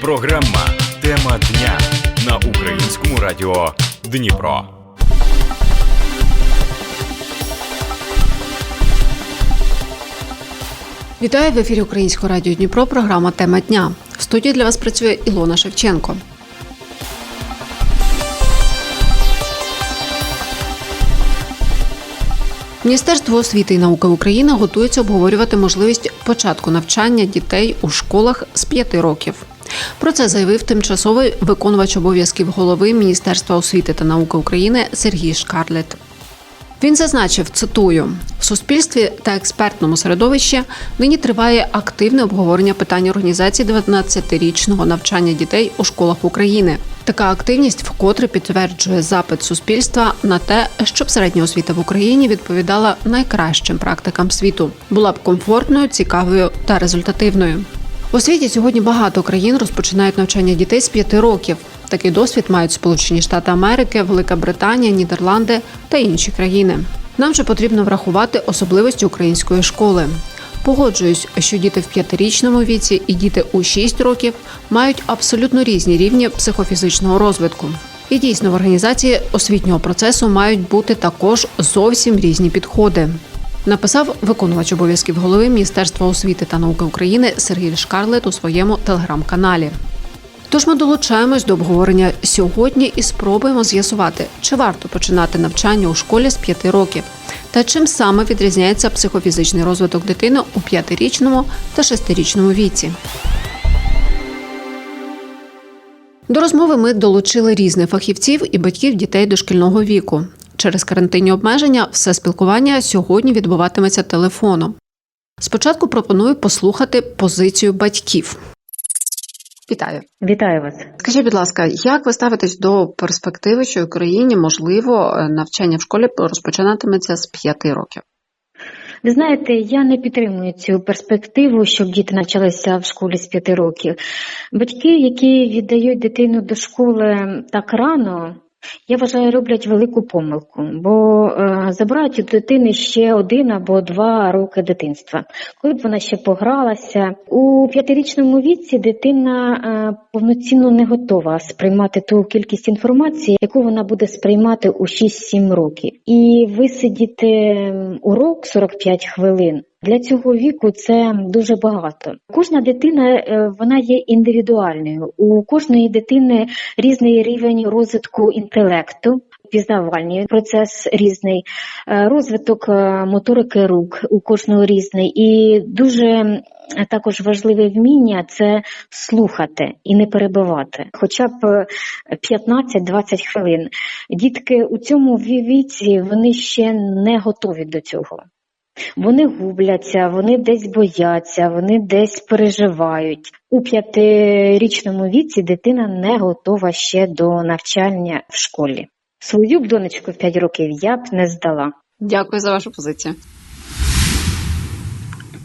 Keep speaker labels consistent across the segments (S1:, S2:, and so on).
S1: Програма Тема дня на українському радіо Дніпро.
S2: Вітаю в ефірі Українського радіо Дніпро. Програма Тема дня. В студії для вас працює Ілона Шевченко. Міністерство освіти і науки України готується обговорювати можливість початку навчання дітей у школах з 5 років. Про це заявив тимчасовий виконувач обов'язків голови Міністерства освіти та науки України Сергій Шкарлет. Він зазначив, цитую, в суспільстві та експертному середовищі нині триває активне обговорення питання організації 12-річного навчання дітей у школах України. Така активність вкотре підтверджує запит суспільства на те, щоб середня освіта в Україні відповідала найкращим практикам світу, була б комфортною, цікавою та результативною. У світі сьогодні багато країн розпочинають навчання дітей з 5 років. Такий досвід мають Сполучені Штати Америки, Велика Британія, Нідерланди та інші країни. Нам же потрібно врахувати особливості української школи. Погоджуюсь, що діти в п'ятирічному віці і діти у 6 років мають абсолютно різні рівні психофізичного розвитку. І дійсно в організації освітнього процесу мають бути також зовсім різні підходи. Написав виконувач обов'язків голови Міністерства освіти та науки України Сергій Шкарлет у своєму телеграм-каналі. Тож ми долучаємось до обговорення сьогодні і спробуємо з'ясувати, чи варто починати навчання у школі з 5 років, та чим саме відрізняється психофізичний розвиток дитини у 5-річному та 6-річному віці. До розмови ми долучили різних фахівців і батьків дітей дошкільного віку. Через карантинні обмеження все спілкування сьогодні відбуватиметься телефоном. Спочатку пропоную послухати позицію батьків. Вітаю.
S3: Вітаю вас.
S2: Скажіть, будь ласка, як ви ставитесь до перспективи, що в Україні можливо навчання в школі розпочинатиметься з 5 років?
S3: Ви знаєте, я не підтримую цю перспективу, щоб діти навчалися в школі з 5 років. Батьки, які віддають дитину до школи так рано, я вважаю, роблять велику помилку, бо е, забирають у дитини ще один або два роки дитинства, коли б вона ще погралася. У п'ятирічному віці дитина е, повноцінно не готова сприймати ту кількість інформації, яку вона буде сприймати у 6-7 років. І висидіти урок 45 хвилин. Для цього віку це дуже багато. Кожна дитина е, вона є індивідуальною. У кожної дитини різний рівень розвитку інтелекту. Пізнавальний процес різний, е, розвиток е, моторики рук у кожного різний, і дуже також важливе вміння це слухати і не перебивати, хоча б 15-20 хвилин. Дітки у цьому віці вони ще не готові до цього. Вони губляться, вони десь бояться, вони десь переживають. У п'ятирічному віці дитина не готова ще до навчання в школі. Свою б донечку в 5 років я б не здала.
S2: Дякую за вашу позицію.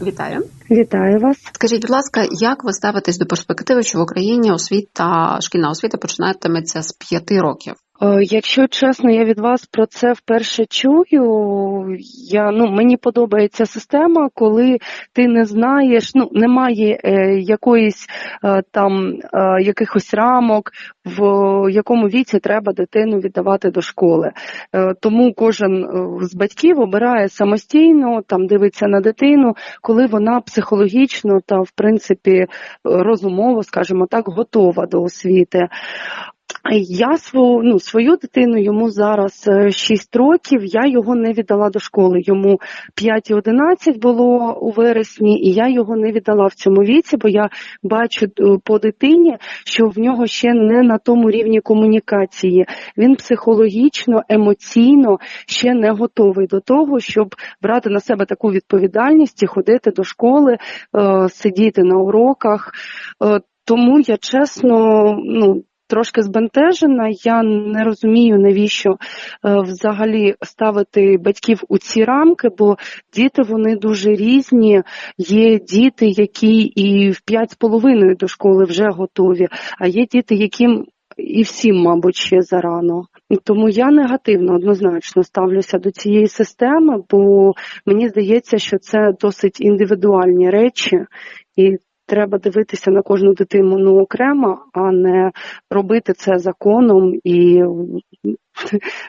S2: Вітаю.
S4: Вітаю вас.
S2: Скажіть, будь ласка, як ви ставитесь до перспективи, що в Україні освіта, шкільна освіта починатиметься з 5 років?
S4: Е, Якщо чесно, я від вас про це вперше чую. Я ну мені подобається система, коли ти не знаєш, ну немає е, якоїсь е, там е, якихось рамок, в якому віці треба дитину віддавати до школи. Е, тому кожен е, з батьків обирає самостійно, там дивиться на дитину, коли вона психологічно та в принципі розумово, скажімо так, готова до освіти. Я свою, ну, свою дитину йому зараз 6 років, я його не віддала до школи. Йому 5 і 11 було у вересні, і я його не віддала в цьому віці, бо я бачу по дитині, що в нього ще не на тому рівні комунікації. Він психологічно, емоційно ще не готовий до того, щоб брати на себе таку відповідальність і ходити до школи, е, сидіти на уроках. Е, тому я чесно, ну. Трошки збентежена, я не розумію, навіщо е, взагалі ставити батьків у ці рамки, бо діти вони дуже різні. Є діти, які і в п'ять з половиною до школи вже готові, а є діти, яким і всім, мабуть, ще зарано. Тому я негативно однозначно ставлюся до цієї системи, бо мені здається, що це досить індивідуальні речі, і треба дивитися на кожну дитину ну, окремо, а не робити це законом і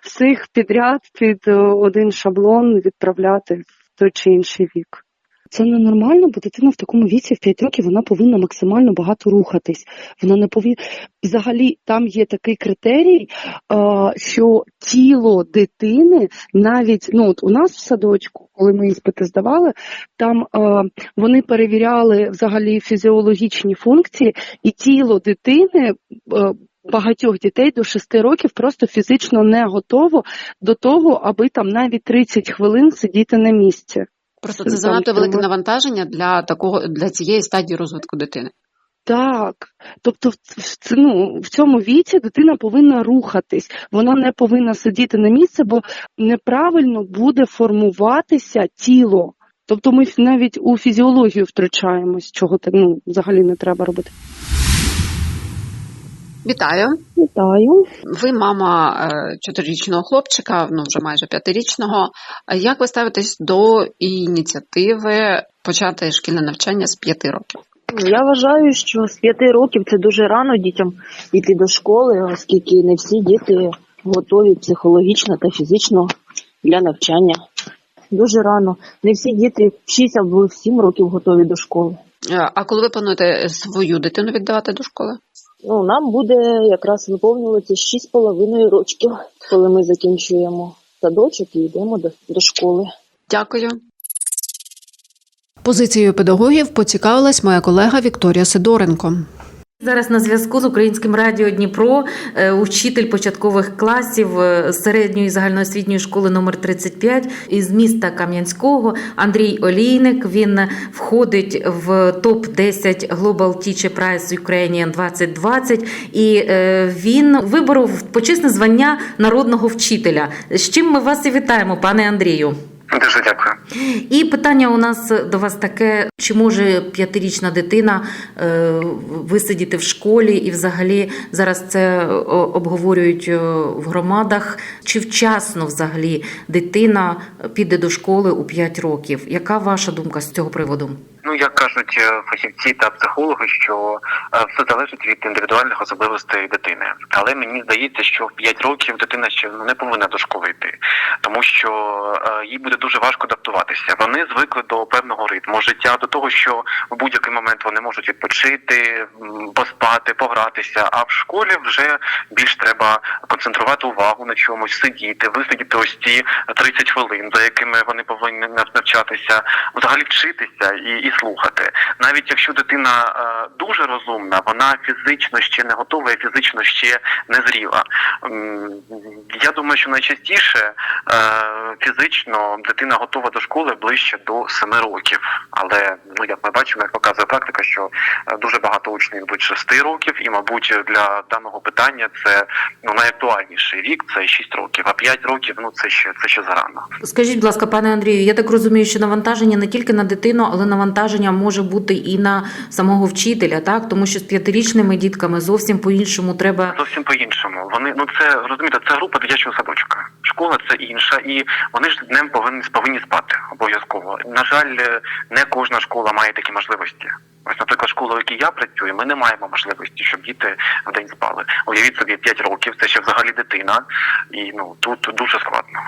S4: всіх підряд під е, один шаблон відправляти в той чи інший вік. Це ненормально, бо дитина в такому віці в 5 років вона повинна максимально багато рухатись. Вона не повинна взагалі там є такий критерій, що тіло дитини навіть ну от у нас в садочку, коли ми іспити здавали, там вони перевіряли взагалі фізіологічні функції, і тіло дитини. Багатьох дітей до 6 років просто фізично не готово до того, аби там навіть 30 хвилин сидіти на місці.
S2: Просто це занадто велике навантаження для такого для цієї стадії розвитку дитини.
S4: Так, тобто в, в, ну, в цьому віці дитина повинна рухатись, вона не повинна сидіти на місці, бо неправильно буде формуватися тіло. Тобто ми навіть у фізіологію втручаємось, чого ну, взагалі не треба робити.
S2: Вітаю!
S4: Вітаю.
S2: Ви мама е, чотирирічного хлопчика, ну вже майже п'ятирічного. Як ви ставитесь до ініціативи почати шкільне навчання з п'яти років?
S5: Я вважаю, що з п'яти років це дуже рано дітям йти до школи, оскільки не всі діти готові психологічно та фізично для навчання. Дуже рано. Не всі діти в 6 або в 7 років готові до школи.
S2: Е, А коли ви плануєте свою дитину віддавати до школи?
S5: Ну, нам буде якраз виповнюватися 6,5 років, коли ми закінчуємо садочок і йдемо до, до школи.
S2: Дякую. Позицією педагогів поцікавилась моя колега Вікторія Сидоренко.
S6: Зараз на зв'язку з українським радіо Дніпро е, учитель початкових класів е, середньої загальноосвітньої школи номер 35 із міста Кам'янського Андрій Олійник. Він входить в топ 10 Global Teacher Prize Ukrainian 2020 і е, він виборов почесне звання народного вчителя. З чим ми вас і вітаємо, пане Андрію.
S7: Дуже дякую.
S6: І питання у нас до вас таке: чи може п'ятирічна дитина е, висидіти в школі, і взагалі зараз це обговорюють е, в громадах? Чи вчасно взагалі дитина піде до школи у 5 років? Яка ваша думка з цього приводу?
S7: Ну як кажуть е, фахівці та психологи, що е, все залежить від індивідуальних особливостей дитини. Але мені здається, що в 5 років дитина ще не повинна до школи йти, тому що е, їй буде дуже важко адаптуватися. Вони звикли до певного ритму життя, до того, що в будь-який момент вони можуть відпочити, поспати, погратися. А в школі вже більш треба концентрувати увагу на чомусь, сидіти, висидіти ось ці 30 хвилин, за якими вони повинні нав- навчатися, взагалі вчитися і, і слухати. Навіть якщо дитина е, дуже розумна, вона фізично ще не готова і фізично ще не зріла. Я думаю, що найчастіше е, фізично дитина готова до школи ближче до 7 років. Але ну як ми бачимо, як показує практика, що е, дуже багато учнів йдуть 6 років, і мабуть для даного питання це ну найактуальніший вік це 6 років, а 5 років ну це ще це ще зарано.
S6: Скажіть, будь ласка, пане Андрію, я так розумію, що навантаження не тільки на дитину, але навантаження може бути і на самого вчителя, так тому що з п'ятирічними дітками зовсім по-іншому треба
S7: Зовсім по-іншому. Вони ну це розумієте, це група дитячого садочка. Школа це інша, і вони ж днем повинні повинні спати обов'язково. На жаль, е, не кожна школа має такі можливості. Ось, наприклад, школа, в якій я працюю, ми не маємо можливості, щоб діти в день спали. Уявіть собі 5 років, це ще взагалі дитина, і ну тут дуже складно.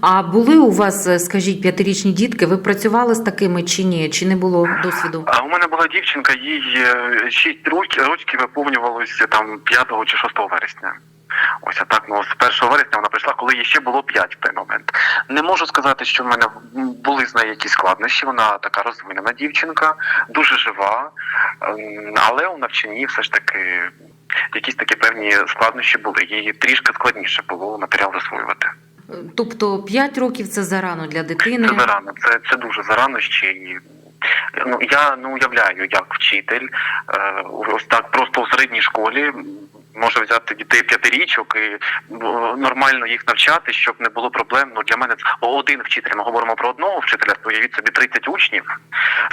S6: А були у вас, е, скажіть, п'ятирічні дітки? Ви працювали з такими чи ні? Чи не було досвіду?
S7: А у мене була дівчинка, їй 6 років років виповнювалося там 5 чи 6 вересня. Ось а так, ну з 1 вересня вона прийшла, коли їй ще було 5 в той момент. Не можу сказати, що в мене були з нею якісь складнощі. Вона така розвинена дівчинка, дуже жива, ем, але у навчанні все ж таки якісь такі певні складнощі були. Їй трішки складніше було матеріал засвоювати.
S6: Тобто 5 років це зарано для дитини.
S7: Це зарано, це, це дуже зарано ще і. Ну я не уявляю, як вчитель е, ось так просто у середній школі може взяти дітей п'ятирічок і нормально їх навчати, щоб не було проблем. Ну для мене це один вчитель. Ми говоримо про одного вчителя. Уявіть собі 30 учнів.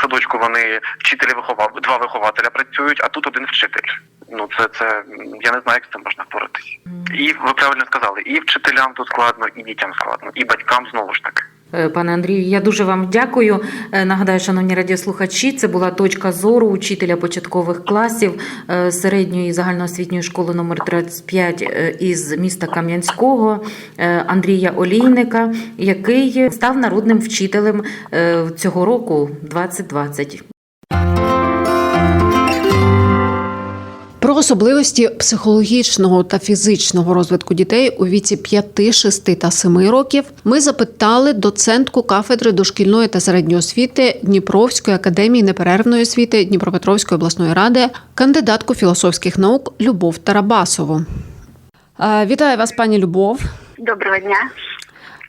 S7: Садочку вони вчителі виховав, два вихователя працюють, а тут один вчитель. Ну це це я не знаю, як з цим можна впоратись. І ви правильно сказали, і вчителям тут складно, і дітям складно, і батькам знову ж таки.
S6: Е, Пане Андрію, я дуже вам дякую. Е, Нагадаю, шановні радіослухачі, це була точка зору учителя початкових класів е, середньої загальноосвітньої школи номер 35 е, із міста Кам'янського Андрія Олійника, який став народним вчителем цього року 2020.
S2: Про особливості психологічного та фізичного розвитку дітей у віці 5, 6 та 7 років ми запитали доцентку кафедри дошкільної та середньої освіти Дніпровської академії неперервної освіти Дніпропетровської обласної ради, кандидатку філософських наук Любов Тарабасову. Е, Вітаю вас, пані Любов.
S8: Доброго дня.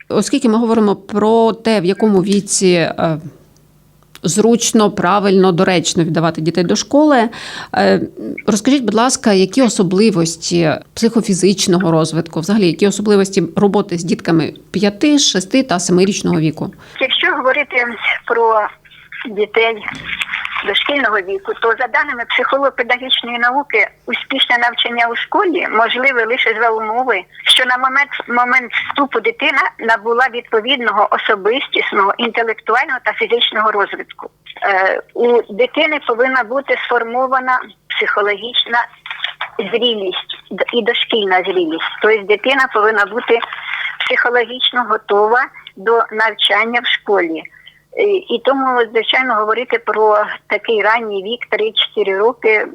S2: Оскільки ми говоримо про те, в якому віці е, зручно, правильно, доречно віддавати дітей до школи, е, розкажіть, будь ласка, які особливості психофізичного розвитку, взагалі, які особливості роботи з дітками 5, 6 та 7-річного віку?
S8: Якщо говорити про дітей дошкільного віку, то за даними психолого-педагогічної науки, успішне навчання у школі можливе лише за умови, що на момент момент вступу дитина набула відповідного особистісного, інтелектуального та фізичного розвитку. Е, у дитини повинна бути сформована психологічна зрілість і дошкільна зрілість. Тобто дитина повинна бути психологічно готова до навчання в школі. Е, І тому, звичайно, говорити про такий ранній вік 3-4 роки,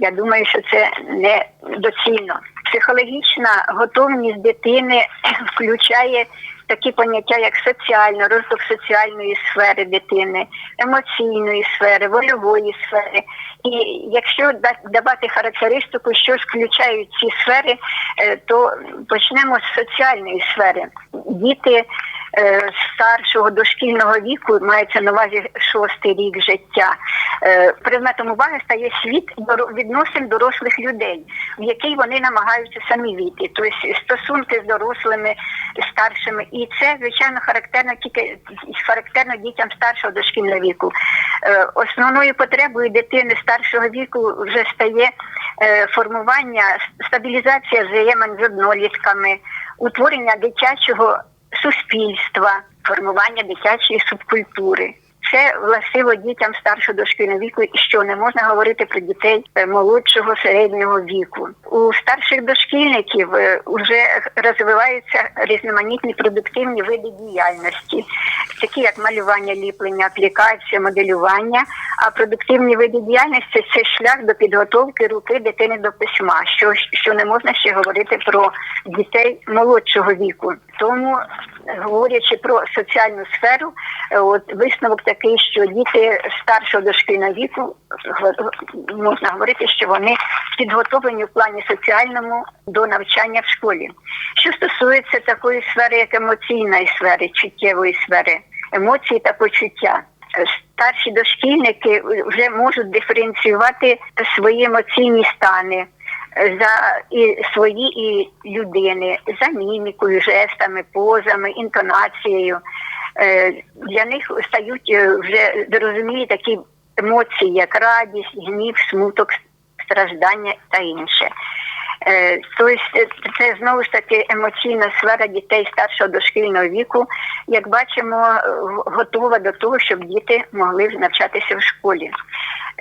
S8: я думаю, що це не доцільно. Психологічна готовність дитини включає такі поняття, як соціально, розвиток соціальної сфери дитини, емоційної сфери, вольової сфери. І якщо да- давати характеристику, що включають ці сфери, е, то почнемо з соціальної сфери. Діти старшого дошкільного віку мається на увазі шостий рік життя. Е, Предметом уваги стає світ відносин дорослих людей, в який вони намагаються самі війти. Тобто стосунки з дорослими, старшими. І це, звичайно, характерно тільки характерно дітям старшого дошкільного віку. Е, Основною потребою дитини старшого віку вже стає е, формування, стабілізація взаємин з однолітками, утворення дитячого суспільства, формування дитячої субкультури. Це властиво дітям старшого дошкільного віку, що не можна говорити про дітей е, молодшого середнього віку. У старших дошкільників вже розвиваються різноманітні продуктивні види діяльності, такі як малювання, ліплення, аплікація, моделювання. А продуктивні види діяльності це шлях до підготовки руки дитини до письма, що, що не можна ще говорити про дітей молодшого віку. Тому говорячи про соціальну сферу, е, от висновок такий, що діти старшого дошкільного віку можна говорити, що вони підготовлені в плані соціальному до навчання в школі. Що стосується такої сфери, як емоційної сфери, чуттєвої сфери, емоції та почуття. Е, Старші дошкільники вже можуть диференціювати свої емоційні стани е, за і свої і людини за мімікою, жестами, позами, інтонацією. Е, Для них стають е, вже зрозумілі такі емоції, як радість, гнів, смуток, страждання та інше. Е, Тобто це знову ж таки емоційна сфера дітей старшого дошкільного віку, як бачимо, готова до того, щоб діти могли навчатися в школі.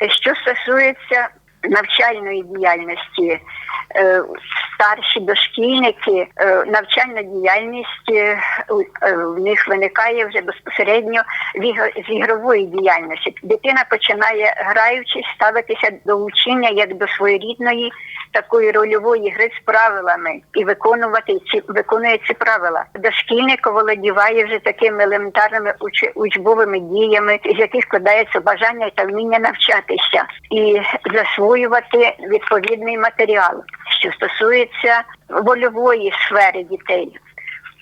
S8: Що стосується навчальної діяльності, е, старші дошкільники, е, навчальна діяльність е, в них виникає вже безпосередньо з ігрової діяльності. Дитина починає граючись ставитися до учення як до своєрідної такої рольової гри з правилами і виконувати ці виконує ці правила. Дошкільник володіває вже такими елементарними уч- учбовими діями, з яких складається бажання та вміння навчатися і засвоювати відповідний матеріал, що стосується вольової сфери дітей.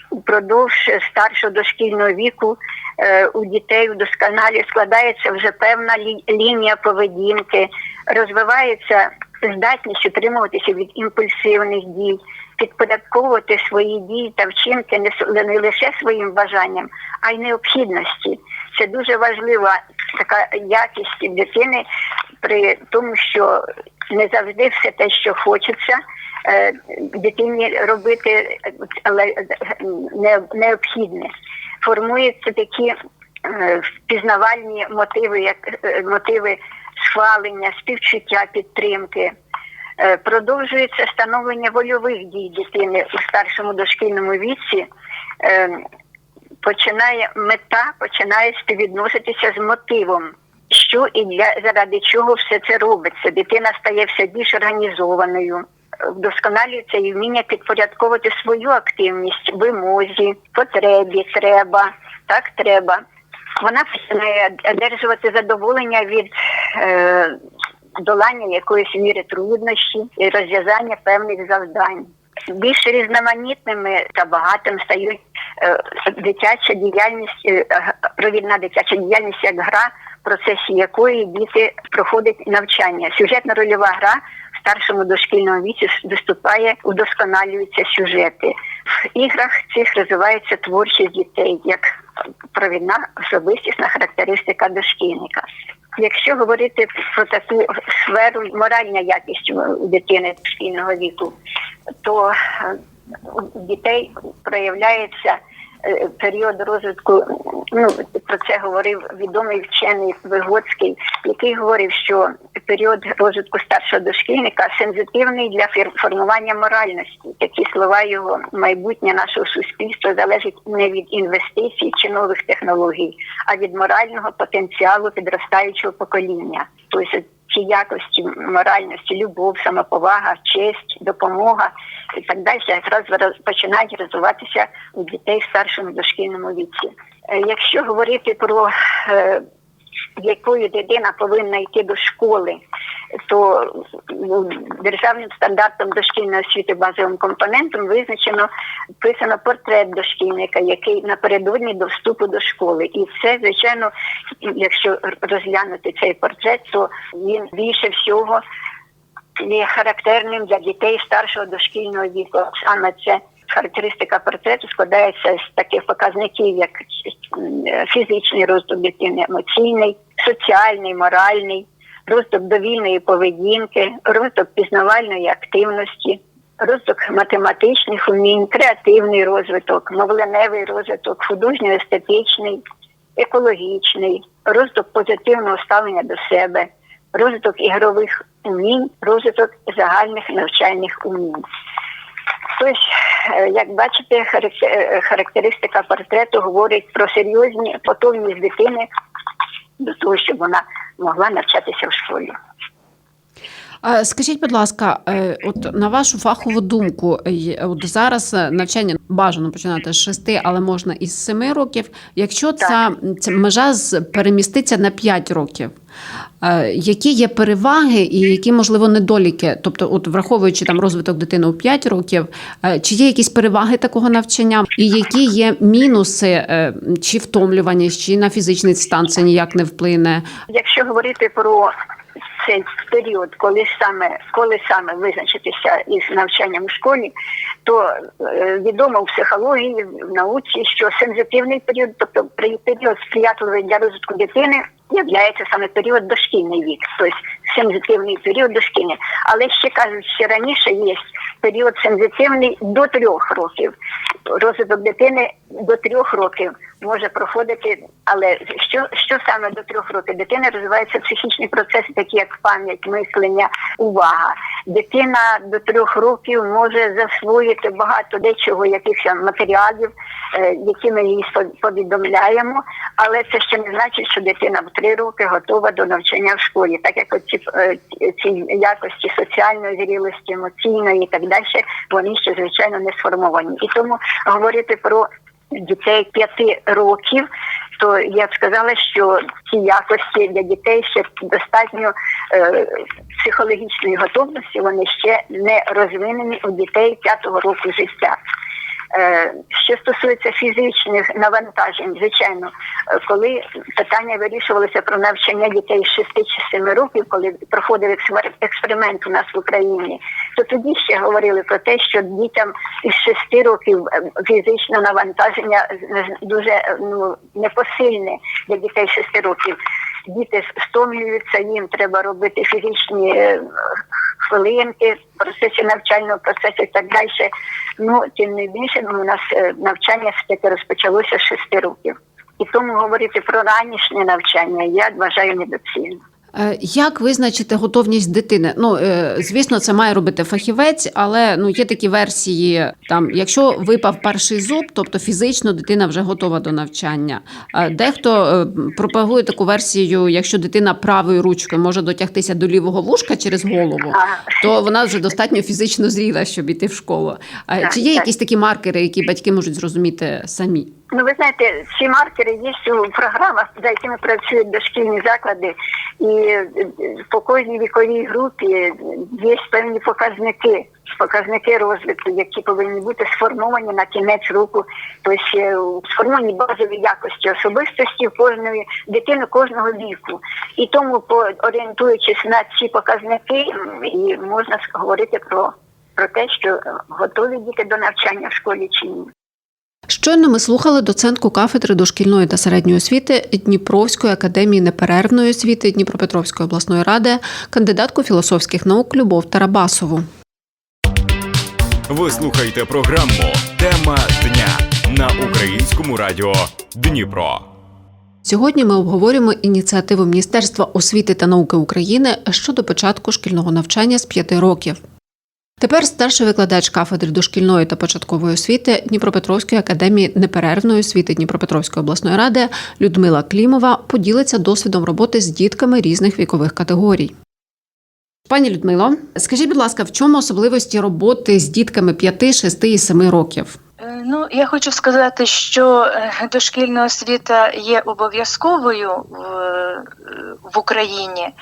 S8: Упродовж старшого дошкільного віку е, у дітей у досконалі складається вже певна лінія поведінки, розвивається здатність утримуватися від імпульсивних дій, підпорядковувати свої дії та вчинки не лише своїм бажанням, а й необхідності. Це дуже важлива така якість дитини при тому, що не завжди все те, що хочеться. е, Дитині робити, але не- необхідне формуються такі е, впізнавальні мотиви, як е, мотиви схвалення, співчуття, підтримки. Е, Продовжується становлення вольових дій дитини у старшому дошкільному віці. Е, Починає мета починає співвідноситися з мотивом, що і для заради чого все це робиться. Дитина стає все більш організованою, е, вдосконалюється і вміння підпорядковувати свою активність вимозі, потребі, треба, так треба. Вона починає одержувати задоволення від е, долання якоїсь міри труднощі і розв'язання певних завдань. Більш різноманітними та багатим стають е, дитяча діяльність, е, провідна дитяча діяльність як гра, процесі якої діти проходять навчання. Сюжетно рольова гра в старшому дошкільному віці виступає, удосконалюються сюжети. В іграх цих розвивається творчість дітей як провідна особистісна характеристика дошкільника. Якщо говорити про таку сферу моральна якість дитини дошкільного віку, то е, у дітей проявляється період розвитку. Ну про це говорив відомий вчений Вигоцький, який говорив, що період розвитку старшого дошкільника сензитивний для формування моральності. Такі слова його майбутнє нашого суспільства залежить не від інвестицій чи нових технологій, а від морального потенціалу підростаючого покоління. Тобто ці якості моральності, любов, самоповага, честь, допомога і так далі якраз починають розвиватися у дітей в старшому дошкільному віці. Е, Якщо говорити про е, якою дитина повинна йти до школи, то ну, державним стандартом дошкільної освіти базовим компонентом визначено вписано портрет дошкільника, який напередодні до вступу до школи. І це, звичайно, якщо розглянути цей портрет, то він більше всього є характерним для дітей старшого дошкільного віку. Саме це характеристика портрету складається з таких показників, як е, фізичний розвиток дитини, емоційний, соціальний, моральний, розвиток довільної поведінки, розвиток пізнавальної активності, розвиток математичних умінь, креативний розвиток, мовленевий розвиток, художньо-естетичний, екологічний, розвиток позитивного ставлення до себе, розвиток ігрових умінь, розвиток загальних навчальних умінь. Тобто, е, як бачите, е, характеристика портрету говорить про серйозні готовність дитини до того, щоб вона могла навчатися в школі.
S2: А Скажіть, будь ласка, е, от на вашу фахову думку, е, от зараз е, навчання бажано починати з 6, але можна із 7 років. Якщо ця, ця межа переміститься на 5 років, які є переваги і які можливо недоліки? Тобто, от враховуючи там розвиток дитини у 5 років, чи є якісь переваги такого навчання, і які є мінуси чи втомлюваність, чи на фізичний стан це ніяк не вплине?
S8: Якщо говорити про цей період, коли саме коли саме визначитися із навчанням у школі, то е, відомо в психології, в науці, що сензитивний період, тобто період сприятливий для розвитку дитини, являється саме період дошкільний вік, тобто сензитивний період дошкільний. Але ще кажуть, що раніше є період сензитивний до трьох років. Розвиток дитини до трьох років може проходити, але що, що саме до трьох років? Дитина розвиваються психічні процеси, такі як пам'ять, мислення, увага. Дитина до трьох років може засвоїти багато дечого, якихось матеріалів, е, які ми їй повідомляємо, але це ще не значить, що дитина в три роки готова до навчання в школі, так як оці е, ці якості соціальної зрілості, емоційної і так далі, вони ще звичайно не сформовані. І тому говорити про дітей п'яти років, то я б сказала, що ці якості для дітей ще достатньо е, психологічної готовності, вони ще не розвинені у дітей п'ятого року життя. Е, Що стосується фізичних навантажень, звичайно, е, коли питання вирішувалося про навчання дітей з 6 чи 7 років, коли проходив експер- експеримент у нас в Україні, то тоді ще говорили про те, що дітям із 6 років е, фізичне навантаження дуже ну, непосильне для дітей 6 років. Діти стомлюються, їм треба робити фізичні хвилинки в процесі навчального процесу і так далі. Ну, тим не більше, ну, у нас е, навчання все-таки розпочалося з шести років. І тому говорити про ранішнє навчання я вважаю недоцільно.
S2: Е, Як визначити готовність дитини? Ну е, звісно, це має робити фахівець, але ну є такі версії. Там, якщо випав перший зуб, тобто фізично дитина вже готова до навчання. Е, Дехто пропагує таку версію, якщо дитина правою ручкою може дотягтися до лівого вушка через голову, то вона вже достатньо фізично зріла, щоб іти в школу. Чи є якісь такі маркери, які батьки можуть зрозуміти самі?
S8: Ну, ви знаєте, ці маркери є у програмах, за якими працюють дошкільні заклади, і е, по кожній віковій групі є певні показники, показники розвитку, які повинні бути сформовані на кінець року, тобто е, сформовані базові якості особистості кожної дитини кожного віку. І тому, орієнтуючись на ці показники, і можна говорити про, про те, що е, готові діти до навчання в школі чи ні.
S2: Щойно ми слухали доцентку кафедри дошкільної та середньої освіти Дніпровської академії неперервної освіти Дніпропетровської обласної ради, кандидатку філософських наук Любов Тарабасову.
S1: Ви слухаєте програму Тема дня на українському радіо Дніпро.
S2: Сьогодні ми обговорюємо ініціативу Міністерства освіти та науки України щодо початку шкільного навчання з 5 років. Тепер старший викладач кафедри дошкільної та початкової освіти Дніпропетровської академії неперервної освіти Дніпропетровської обласної ради Людмила Клімова поділиться досвідом роботи з дітками різних вікових категорій. Пані Людмило, скажіть, будь ласка, в чому особливості роботи з дітками 5, 6 і 7 років?
S9: Е, Ну, я хочу сказати, що е, дошкільна освіта є обов'язковою в, е, в Україні.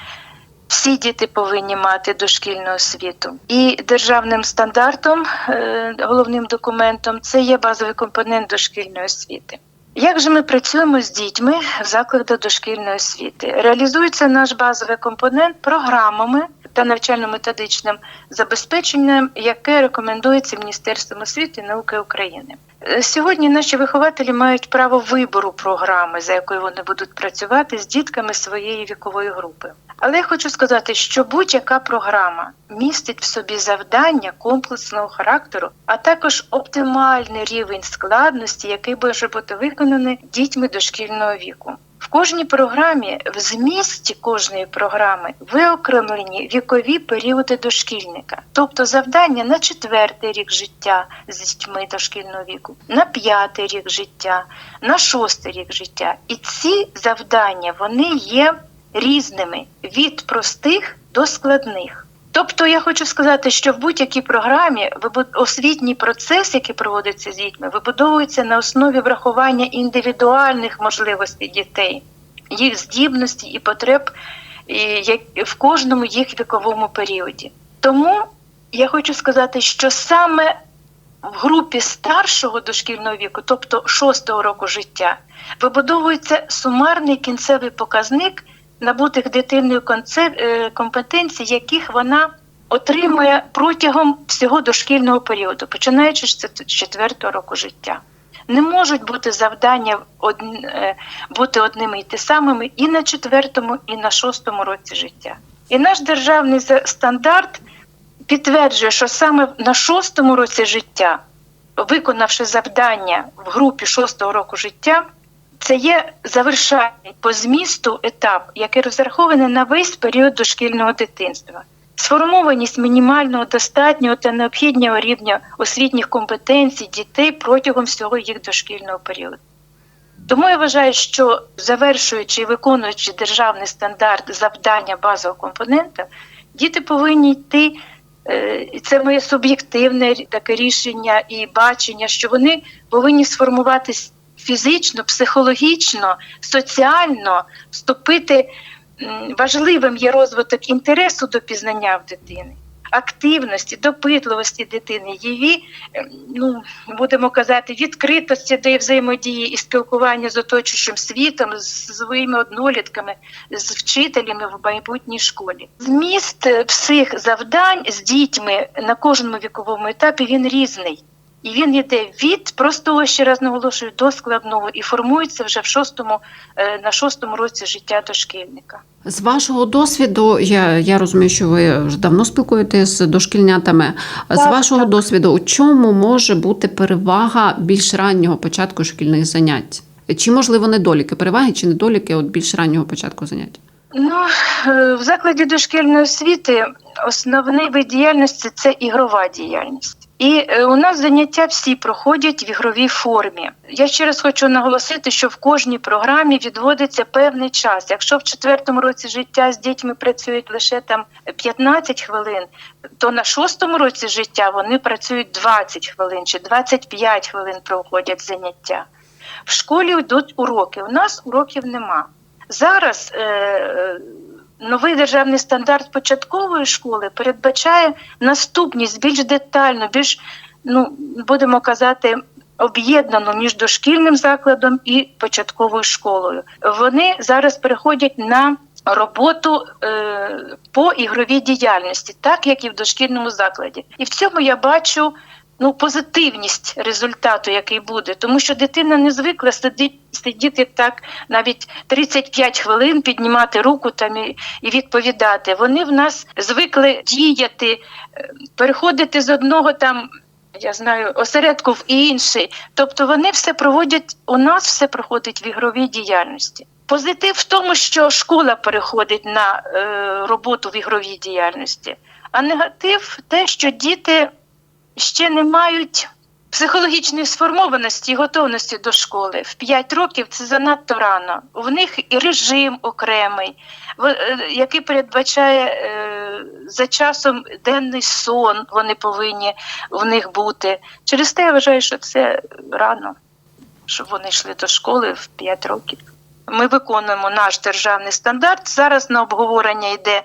S9: Всі діти повинні мати дошкільну освіту. І державним стандартом, е, головним документом, це є базовий компонент дошкільної освіти. Як же ми працюємо з дітьми в закладах дошкільної освіти? Реалізується наш базовий компонент програмами та навчально-методичним забезпеченням, яке рекомендується Міністерством освіти і науки України. Е, Сьогодні наші вихователі мають право вибору програми, за якою вони будуть працювати з дітками своєї вікової групи. Але я хочу сказати, що будь-яка програма містить в собі завдання комплексного характеру, а також оптимальний рівень складності, який може бути виконаний дітьми дошкільного віку. В кожній програмі, в змісті кожної програми виокремлені вікові періоди дошкільника, тобто завдання на четвертий рік життя з дітьми дошкільного віку, на п'ятий рік життя, на шостий рік життя. І ці завдання вони є різними від простих до складних. Тобто я хочу сказати, що в будь-якій програмі освітній процес, який проводиться з дітьми, вибудовується на основі врахування індивідуальних можливостей дітей, їх здібностей і потреб в кожному їх віковому періоді. Тому я хочу сказати, що саме в групі старшого дошкільного віку, тобто шостого року життя, вибудовується сумарний кінцевий показник набутих дитиною е, компетенцій, яких вона отримує протягом всього дошкільного періоду, починаючи з четвертого року життя. Не можуть бути завдання е, бути одними і ті самими і на четвертому, і на шостому році життя. І наш державний стандарт підтверджує, що саме на шостому році життя, виконавши завдання в групі шостого року життя, це є завершальний по змісту етап, який розрахований на весь період дошкільного дитинства. Сформованість мінімального достатнього та необхідного рівня освітніх компетенцій дітей протягом всього їх дошкільного періоду. Тому я вважаю, що завершуючи і виконуючи державний стандарт завдання базового компонента, діти повинні йти. е, Це моє суб'єктивне таке рішення і бачення, що вони повинні сформуватись фізично, психологічно, соціально, вступити важливим є розвиток інтересу до пізнання в дитини, активності, допитливості дитини, її, ем, ну будемо казати, відкритості до взаємодії і спілкування з оточуючим світом, з своїми однолітками, з вчителями в майбутній школі. Зміст е, всіх завдань з дітьми на кожному віковому етапі він різний. І він йде від простого, ще раз наголошую, до складного і формується вже в шостому, е, на шостому році життя дошкільника.
S2: З вашого досвіду, я, я розумію, що ви вже давно спілкуєтеся з дошкільнятами. з вашого
S9: так.
S2: досвіду, у чому може бути перевага більш раннього початку шкільних занять? Чи можливо недоліки? Переваги чи недоліки от більш раннього початку занять?
S9: Ну, е, в закладі дошкільної освіти основний вид діяльності це ігрова діяльність. І е, у нас заняття всі проходять в ігровій формі. Я ще раз хочу наголосити, що в кожній програмі відводиться певний час. Якщо в четвертому році життя з дітьми працюють лише там 15 хвилин, то на шостому році життя вони працюють 20 хвилин чи 25 хвилин проходять заняття. В школі йдуть уроки. У нас уроків нема. Зараз е, е, новий державний стандарт початкової школи передбачає наступність більш детально, більш ну будемо казати. Об'єднану між дошкільним закладом і початковою школою. Вони зараз переходять на роботу е, по ігровій діяльності, так як і в дошкільному закладі. І в цьому я бачу ну, позитивність результату, який буде, тому що дитина не звикла сидіти, сидіти так навіть 35 хвилин, піднімати руку там і, і відповідати. Вони в нас звикли діяти, е, переходити з одного там. Я знаю, осередку в інший. Тобто вони все проводять, у нас все проходить в ігровій діяльності. Позитив в тому, що школа переходить на е, роботу в ігровій діяльності, а негатив те, що діти ще не мають психологічної сформованості і готовності до школи. В 5 років це занадто рано. В них і режим окремий, е, який передбачає е, за часом денний сон, вони повинні в них бути. Через те я вважаю, що це рано, щоб вони йшли до школи в 5 років. Ми виконуємо наш державний стандарт. Зараз на обговорення йде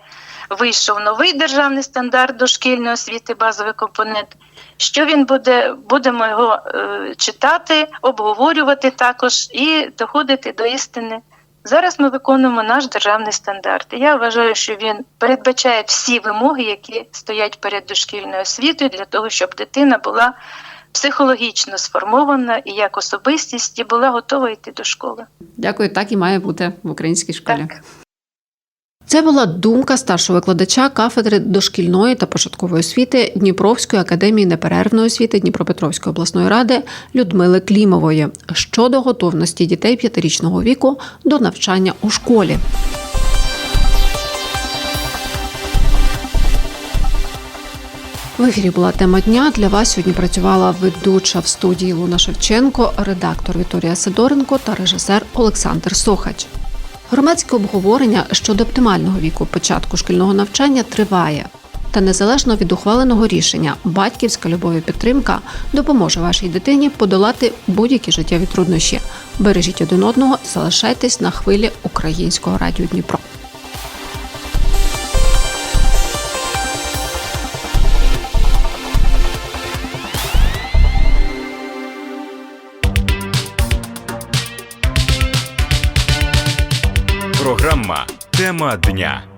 S9: вийшов новий державний стандарт дошкільної освіти, базовий компонент. Що він буде, будемо його е, читати, обговорювати також і доходити до істини. Зараз ми виконуємо наш державний стандарт. І я вважаю, що він передбачає всі вимоги, які стоять перед дошкільною освітою, для того, щоб дитина була психологічно сформована і як особистість, і була готова йти до школи.
S2: Дякую, так і має бути в українській школі.
S9: Так.
S2: Це була думка старшого викладача кафедри дошкільної та початкової освіти Дніпровської академії неперервної освіти Дніпропетровської обласної ради Людмили Клімової щодо готовності дітей п'ятирічного віку до навчання у школі. В ефірі була тема дня. Для вас сьогодні працювала ведуча в студії Луна Шевченко, редактор Вікторія Сидоренко та режисер Олександр Сохач. Громадське обговорення щодо оптимального віку початку шкільного навчання триває. Та незалежно від ухваленого рішення, батьківська любов і підтримка допоможе вашій дитині подолати будь-які життєві труднощі. Бережіть один одного, залишайтесь на хвилі українського радіо Дніпро.
S1: Дня